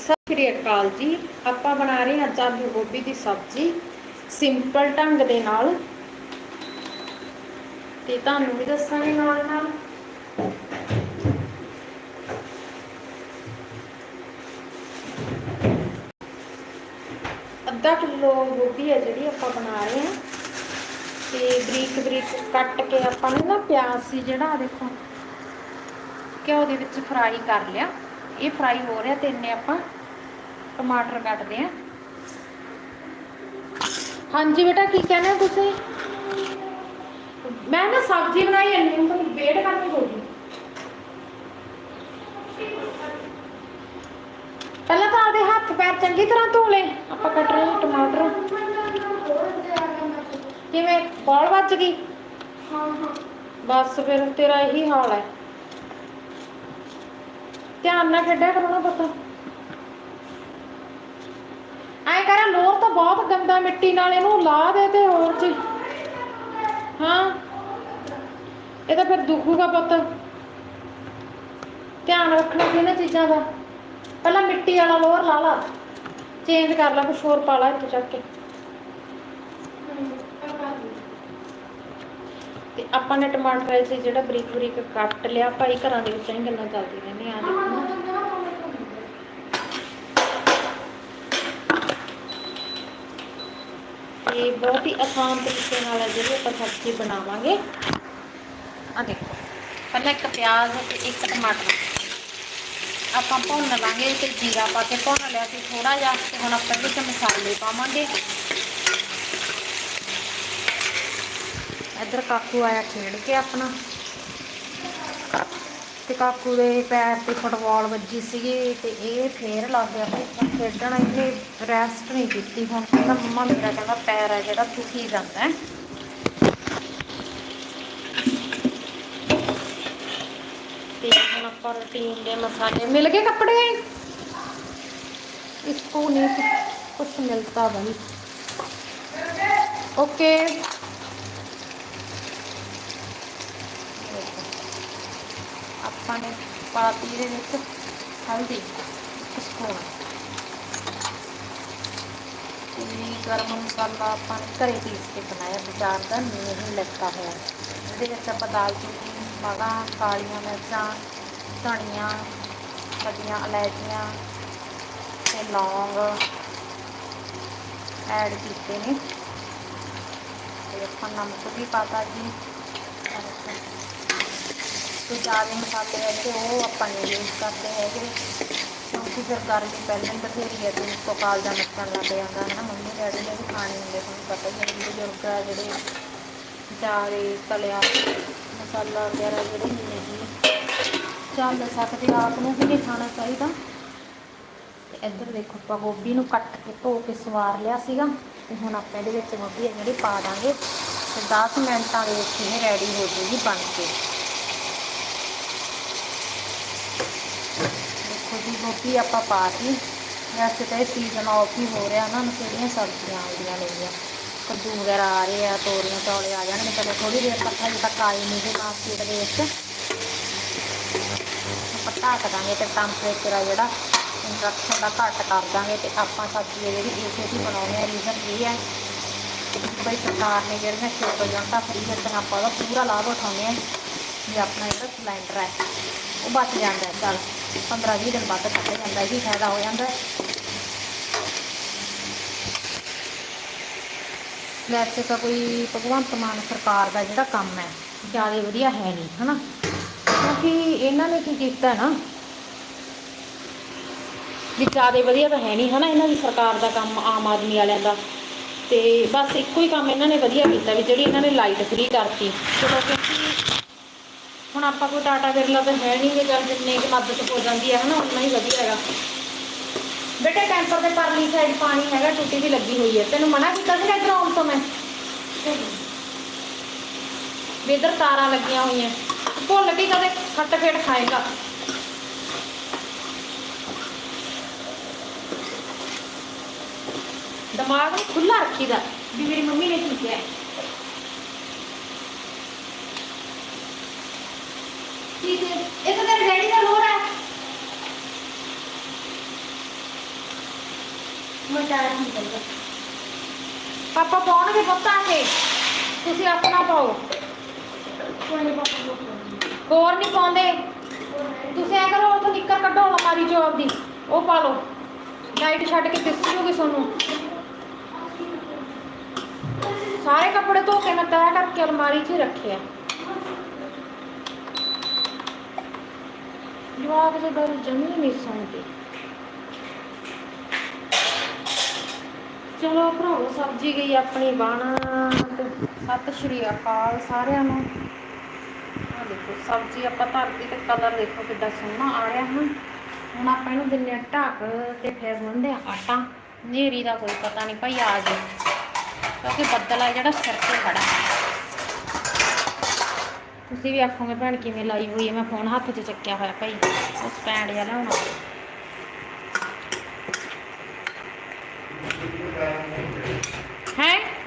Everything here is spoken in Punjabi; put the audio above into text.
ਸਤਿ ਸ਼੍ਰੀ ਅਕਾਲ ਜੀ। ਆਪਾਂ ਬਣਾ ਰਹੇ ਹਾਂ ਅੱਜ ਆਲੂ ਗੋਭੀ ਦੀ ਸਬਜ਼ੀ। ਸਿੰਪਲ ਢੰਗ ਦੇ ਨਾਲ। ਤੇ ਤੁਹਾਨੂੰ ਵੀ ਦੱਸਾਂਗੇ ਨਾਲ ਨਾਲ। ਅੱਧਾ ਕਿਲੋ ਗੋਭੀ ਹੈ ਜਿਹੜੀ ਆਪਾਂ ਬਣਾ ਰਹੇ ਹਾਂ। ਤੇ ਬਰੀਕ ਬਰੀਕ ਕੱਟ ਕੇ ਆਪਾਂ ਨੇ ਨਾ ਪਿਆਜ਼ ਸੀ ਜਿਹੜਾ ਦੇਖੋ। ਘਿਓ ਦੇ ਵਿੱਚ ਫਰਾਈ ਕਰ ਲਿਆ। ਇਹ ਫਰਾਈ ਹੋ ਰਿਹਾ ਤੇ ਇੰਨੇ ਆਪਾਂ ਟਮਾਟਰ ਕੱਟਦੇ ਆ ਹਾਂਜੀ ਬੇਟਾ ਕੀ ਕਹਿੰਦੇ ਹੋ ਤੁਸੀਂ? ਮੈਂ ਨਾ ਸਬਜ਼ੀ ਬਣਾਈ ਹੈ ਨੂੰ ਤਾਂ ਵੇਟ ਕਰਨੀ ਹੋਊਗੀ ਪਹਿਲਾਂ ਤਾਂ ਆਪਦੇ ਹੱਥ ਪੈਰ ਚੰਗੀ ਤਰ੍ਹਾਂ ਧੋ ਲੈ ਆਪਾਂ ਕੱਟ ਰਹੇ ਹਾਂ ਟਮਾਟਰ। ਕਿਵੇਂ? ਬਾਲ ਵੱਜ ਗਈ? ਬਸ ਫਿਰ ਤੇਰਾ ਇਹੀ ਹਾਲ ਹੈ। ਧਿਆਨ ਨਾਲ ਖੇਡਿਆ ਕਰੋ ਨਾ ਪਤਾ ਐ ਕਰਾਂ, ਲੋਰ ਤਾਂ ਬਹੁਤ ਗੰਦਾ ਮਿੱਟੀ ਨਾਲ ਇਹਨੂੰ ਲਾ ਦੇ ਤੇ ਹੋਰ ਜੀ। ਹਾਂ। ਇਹ ਤਾਂ ਫਿਰ ਦੁਖੂਗਾ ਪੁੱਤ। ਧਿਆਨ ਰੱਖਣਾ ਇਹਨਾਂ ਚੀਜ਼ਾਂ ਦਾ। ਪਹਿਲਾਂ ਮਿੱਟੀ ਵਾਲਾ ਲੋਰ ਲਾ ਲਾ। ਚੇਂਜ ਕਰ ਲਾ, ਕੁਛ ਹੋਰ ਪਾ ਲਾ ਇੱਥੇ ਚੱਕ ਕੇ। ਤੇ ਆਪਾਂ ਨੇ ਟਮਾਟਰ ਐਸੇ ਜਿਹੜਾ ਬਰੀਕ ਬਰੀਕ ਕੱਟ ਲਿਆ ਭਾਈ ਘਰਾਂ ਦੇ ਵਿੱਚ ਇਹ ਗੱਲਾਂ ਚੱਲਦੀਆਂ ਰਹਿੰਦੀਆਂ ਆ ਦੇਖੋ। ਤੇ ਬਹੁਤ ਹੀ ਆਸਾਨ ਤਰੀਕੇ ਨਾਲ ਹੈ ਜਿਹੜੀ ਆਪਾਂ ਸਬਜ਼ੀ ਬਣਾਵਾਂਗੇ। ਆ ਦੇਖੋ, ਪਹਿਲਾਂ ਇੱਕ ਪਿਆਜ਼ ਤੇ ਇੱਕ ਟਮਾਟਰ। ਆਪਾਂ ਭੁੰਨ ਲਾਂਗੇ ਤੇ ਜੀਰਾ ਪਾ ਕੇ ਭੁੰਨ ਲਿਆ ਸੀ ਥੋੜਾ ਜਿਹਾ ਤੇ ਹੁਣ ਆਪਾਂ ਵਿੱਚ ਮਸਾਲੇ ਪਾਵਾਂਗੇ। ਇੱਧਰ ਕਾਕੂ ਆਇਆ ਖੇਡ ਕੇ ਆਪਣਾ। ਤੇ ਕਾਕੂ ਦੇ ਪੈਰ ਤੇ ਫੁੱਟਬਾਲ ਵੱਜੀ ਸੀਗੀ ਤੇ ਇਹ ਫੇਰ ਲੱਗ ਗਿਆ ਵੀ ਖੇਡਣ ਇੱਥੇ ਰੈਸਟ ਨਹੀਂ ਕੀਤੀ ਹੁਣ। ਕਹਿੰਦਾ ਮੰਮਾ ਮੇਰਾ ਕਹਿੰਦਾ ਪੈਰ ਆ ਜਿਹੜਾ, ਦੁਖੀ ਜਾਂਦਾ ਹੈ। ਤੇ ਹੁਣ ਆਪਾਂ ਰੂਟੀਨ ਦੇ ਮਸਾਲੇ, ਮਿਲ ਗਏ ਕੱਪੜੇ? ਇਸ ਕੋ ਨਹੀਂ ਕੁਝ ਮਿਲਦਾ ਬਈ ਓਕੇ ਆਪਾਂ ਨੇ ਪਾਤੀ ਦੇ ਵਿੱਚ ਹਲਦੀ ਸਪੂਨ ਤੇ ਗਰਮ ਮਸਾਲਾ ਆਪਾਂ ਨੇ ਘਰੇ ਪੀਸ ਕੇ ਬਣਾਇਆ, ਬਾਜ਼ਾਰ ਦਾ ਨਹੀਂ ਲੱਗਾ ਹੋਇਆ। ਇਹਦੇ ਵਿੱਚ ਆਪਾਂ ਦਾਲਚੀਨੀ ਮਗਾ ਕਾਲੀਆਂ ਮਿਰਚਾਂ, ਧਨੀਆ ਵੱਡੀਆਂ ਇਲਾਇਚੀਆਂ ਤੇ ਲੌਂਗ ਐਡ ਕੀਤੇ ਨੇ। ਤੇ ਆਪਾਂ ਨਮਕ ਵੀ ਪਾਤਾ ਜੀ। ਤੇ ਜ਼ਿਆਦਾ ਮਸਾਲੇ ਹੈਗੇ, ਉਹ ਆਪਾਂ ਨਹੀਂ ਯੂਜ਼ ਕਰਦੇ ਹੈਗੇ। ਕਿਉਂਕਿ ਫਿਰ ਗਰਮੀ ਪਹਿਲਾਂ ਹੀ ਬਥੇਰੀ ਹੈ, ਤੇ ਉਸ ਤੋਂ ਕਾਲਜਾ ਨੱਚਣ ਲੱਗ ਜਾਂਦਾ ਹੈ ਨਾ ਮੰਮੀ, ਡੈਡੀ ਨੇ ਵੀ ਖਾਣੇ ਹੁੰਦੇ, ਤੁਹਾਨੂੰ ਪਤਾ ਹੀ ਹੈ ਬਜ਼ੁਰਗ ਆ, ਜਿਹੜੇ ਜ਼ਿਆਦਾ ਤਲਿਆ ਮਸਾਲਾ ਵਗੈਰਾ ਜਿਹੜੇ ਨਹੀਂ ਚੱਲ ਸਕਦੇ ਆਪ ਨੂੰ ਵੀ ਨਹੀਂ ਖਾਣਾ ਚਾਹੀਦਾ। ਇੱਧਰ ਦੇਖੋ, ਆਪਾਂ ਗੋਭੀ ਨੂੰ ਕੱਟ ਕੇ ਧੋ ਕੇ ਸਵਾਰ ਲਿਆ ਸੀਗਾ। ਤੇ ਹੁਣ ਆਪਾਂ ਇਹਦੇ ਵਿੱਚ ਗੋਭੀ ਹੈ ਜਿਹੜੀ ਪਾ ਦਾਂਗੇ। ਤੇ 10 ਮਿੰਟਾਂ ਦੇ ਵਿੱਚ ਇਹ ਰੈਡੀ ਹੋ ਜੂਗੀ ਬਣ ਕੇ। ਦੇਖੋ ਜੀ ਗੋਭੀ ਆਪਾਂ ਪਾਤੀ ਵੈਸੇ ਤਾਂ ਇਹ ਸੀਜ਼ਨ ਆਫ ਹੀ ਹੋ ਰਿਹਾ ਨਾ ਕਿਹੜੀਆਂ ਸਬਜ਼ੀਆਂ ਆਉਂਦੀਆਂ ਨੇਗੀਆਂ। ਕੱਦੂ ਵਗੈਰਾ ਆ ਰਹੇ ਆ, ਤੋਰੀਆਂ, ਚੌਲੇ ਆ ਜਾਣਗੇ, ਚਲੋ ਥੋੜੀ ਦੇਰ ਤੱਕ ਹਜੇ ਤੱਕ ਆਏ ਨਹੀਂ ਜੀ ਮਾਰਕੀਟ ਦੇ ਵਿੱਚ। ਆਪਾਂ ਢੱਕ ਦਾਂਗੇ ਤੇ ਟੈਂਪਰੇਚਰ ਆ ਜਿਹੜਾ ਇੰਡਕਸ਼ਨ ਦਾ ਘੱਟ ਕਰ ਦਾਂਗੇ ਤੇ ਆਪਾਂ ਸਬਜ਼ੀ ਹੈ ਜਿਹੜੀ ਇਸੇ ਦੀ ਬਣਾਉਣੀ ਹੈ ਰੀਜ਼ਨ ਇਹ ਹੈ? ਬਈ ਸਰਕਾਰ ਨੇ ਜਿਹੜੀਆਂ ਛੋਟੇ ਜਨਤਾ ਫਰੀ ਦਿੱਤੀਆਂ, ਆਪਾਂ ਉਹਦਾ ਪੂਰਾ ਲਾਭ ਉਠਾਉਂਦੇ ਹਾਂ ਵੀ ਆਪਣਾ ਜਿਹੜਾ ਸਿਲੰਡਰ ਹੈ। ਉਹ ਬਚ ਜਾਂਦਾ ਹੈ, ਚੱਲ 15 20 ਦਿਨ ਬਾਅਦ ਕੱਢ ਜਾਂਦਾ, ਇਹ ਫਾਇਦਾ ਹੋ ਜਾਂਦਾ ਵੈਸੇ ਤਾਂ ਕੋਈ ਭਗਵੰਤ ਮਾਨ ਸਰਕਾਰ ਦਾ ਜਿਹੜਾ ਕੰਮ ਹੈ, ਜ਼ਿਆਦਾ ਵਧੀਆ ਹੈ ਨਹੀਂ, ਹਨਾ? ਕਿਉਂਕਿ ਇਹਨਾਂ ਨੇ ਕੀ ਕੀਤਾ ਨਾ, ਵੀ ਜ਼ਿਆਦਾ ਵਧੀਆ ਤਾਂ ਹੈ ਨਹੀਂ, ਹਨਾ, ਇਹਨਾਂ ਦੀ ਸਰਕਾਰ ਦਾ ਕੰਮ ਆਮ ਆਦਮੀ ਵਾਲਿਆਂ ਦਾ। ਤੇ ਬਸ ਇੱਕੋ ਹੀ ਕੰਮ ਇਹਨਾਂ ਨੇ ਵਧੀਆ ਕੀਤਾ, ਵੀ ਜਿਹੜੀ ਇਹਨਾਂ ਨੇ ਲਾਈਟ ਫ੍ਰੀ ਕਰਤੀ ਚਲੋ ਕਿਉਂਕਿ ਹੁਣ ਆਪਾਂ ਕੋਈ ਟਾਟਾ ਬਿਰਲਾ ਤਾਂ ਹੈ ਨਹੀਂ ਕਿ ਚੱਲ ਜਿੰਨੇ ਕਿ ਮਦਦ ਹੋ ਜਾਂਦੀ ਹੈ ਹਨਾ, ਉਨਾ ਹੀ ਵਧੀਆ ਹੈਗਾ। ਬੇਟੇ ਟੈਂਪਰ ਦੇ ਪਰਲੀ ਸਾਈਡ ਪਾਣੀ ਹੈਗਾ, ਟੁੱਟੀ ਵੀ ਲੱਗੀ ਹੋਈ ਹੈ ਤੈਨੂੰ ਮਨਾ ਕੀਤਾ ਸੀ ਇੱਧਰ ਆਉਣ ਤੋਂ ਮੈਂ? ਵੀ ਇੱਧਰ ਤਾਰਾਂ ਲੱਗੀਆਂ ਹੋਈਆਂ। ਭੁੱਲ ਵੀ ਕਦੇ ਖੱਟ ਫੇਟ ਖਾਏਗਾ। ਦਿਮਾਗ ਨੂੰ ਖੁੱਲਾ ਰੱਖੀਦਾ ਵੀ ਮੇਰੀ ਮੰਮੀ ਨੇ ਕੀ ਕਿਹਾ? ਠੀਕ ਹੈ ਇਹ ਤਾਂ ਤੇਰੇ ਡੈਡੀ ਦਾ ਲੋੜ ਹੈ। ਮਟਾਰ ਨਹੀਂ ਕਰਦਾ ਪਾਪਾ ਪਾਉਣਗੇ ਪੁੱਤਾਂ ਇਹ ਤੁਸੀਂ ਆਪਣਾ ਪਾਓ। ਕੋਈ ਨਹੀਂ ਹੋਰ ਨਹੀਂ ਪਾਉਂਦੇ। ਤੁਸੀਂ ਐ ਕਰੋ ਉੱਥੋਂ ਨਿੱਕਰ ਕੱਢੋ ਅਲਮਾਰੀ ਚੋਂ ਆਪਦੀ ਉਹ ਪਾ ਲਓ। ਲਾਈਟ ਛੱਡ ਕੇ ਦਿਸ ਜੂਗੀ ਤੁਹਾਨੂੰ। ਸਾਰੇ ਕੱਪੜੇ ਧੋ ਕੇ ਮੈਂ ਤੈਅ ਕਰਕੇ ਅਲਮਾਰੀ 'ਚ ਰੱਖਿਆ ਜਵਾਕ ਦੇ ਜਮੀ ਨਹੀਂ ਸੁਣਦੇ। ਚਲੋ ਭਰਾਵੋ, ਸਬਜ਼ੀ ਗਈ ਆਪਣੀ ਬਣ ਤੇ ਸਤਿ ਸ਼੍ਰੀ ਅਕਾਲ ਸਾਰਿਆਂ ਨੂੰ। ਆ ਦੇਖੋ, ਸਬਜ਼ੀ ਆਪਾਂ ਧਰਤੀ ਤੇ ਕਲਰ ਦੇਖੋ ਕਿੱਡਾ ਸੋਹਣਾ ਆ ਰਿਹਾ ਹੁਣ ਹੁਣ ਆਪਾਂ ਇਹਨੂੰ ਦਿੰਨੇ ਆ ਢੱਕ ਤੇ ਫਿਰ ਗੁੰਨਦੇ ਆ ਆਟਾ। ਨੇਰੀ ਦਾ ਕੋਈ ਪਤਾ ਨਹੀਂ ਭਾਈ ਆ ਜੇ ਕਿਉਂਕਿ ਬੱਦਲ ਆ ਜਿਹੜਾ ਸਿਰ ਤੇ ਖੜਾ तुम भी आखो मैं भैन किमें लाई हुई है मैं फ़ोन हाथ से चक्या हुआ भाई उस पैंड जला होना है